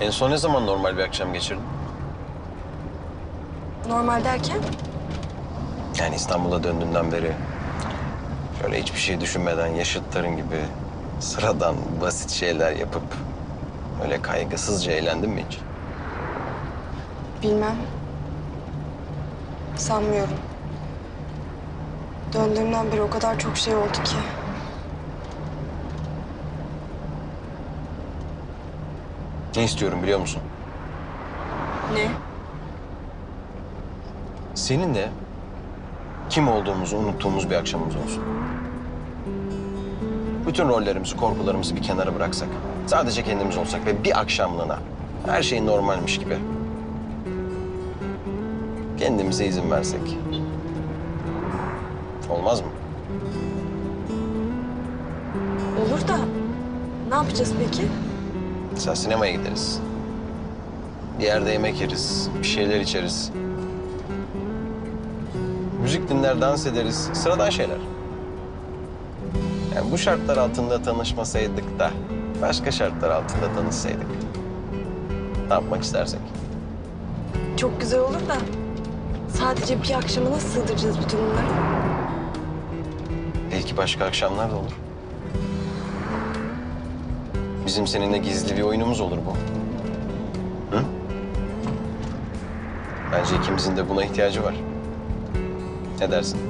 En son ne zaman normal bir akşam geçirdin? Normal derken? Yani İstanbul'a döndüğünden beri şöyle hiçbir şey düşünmeden yaşıtların gibi sıradan basit şeyler yapıp öyle kaygısızca eğlendin mi hiç? Bilmem. Sanmıyorum. Döndüğümden beri o kadar çok şey oldu ki. Ne istiyorum biliyor musun? Ne? Seninle kim olduğumuzu unuttuğumuz bir akşamımız olsun. Bütün rollerimizi, korkularımızı bir kenara bıraksak. Sadece kendimiz olsak ve bir akşamlığına her şey normalmiş gibi. Kendimize izin versek. Olmaz mı? Olur da ne yapacağız peki? Mesela sinemaya gideriz. Bir yerde yemek yeriz, bir şeyler içeriz. Müzik dinler, dans ederiz. Sıradan şeyler. Yani bu şartlar altında tanışmasaydık da başka şartlar altında tanışsaydık. Ne yapmak istersek. Çok güzel olur da sadece bir akşama nasıl sığdıracağız bütün bunları? Belki başka akşamlar da olur. Bizim seninle gizli bir oyunumuz olur bu. Hı? Bence ikimizin de buna ihtiyacı var. Ne dersin?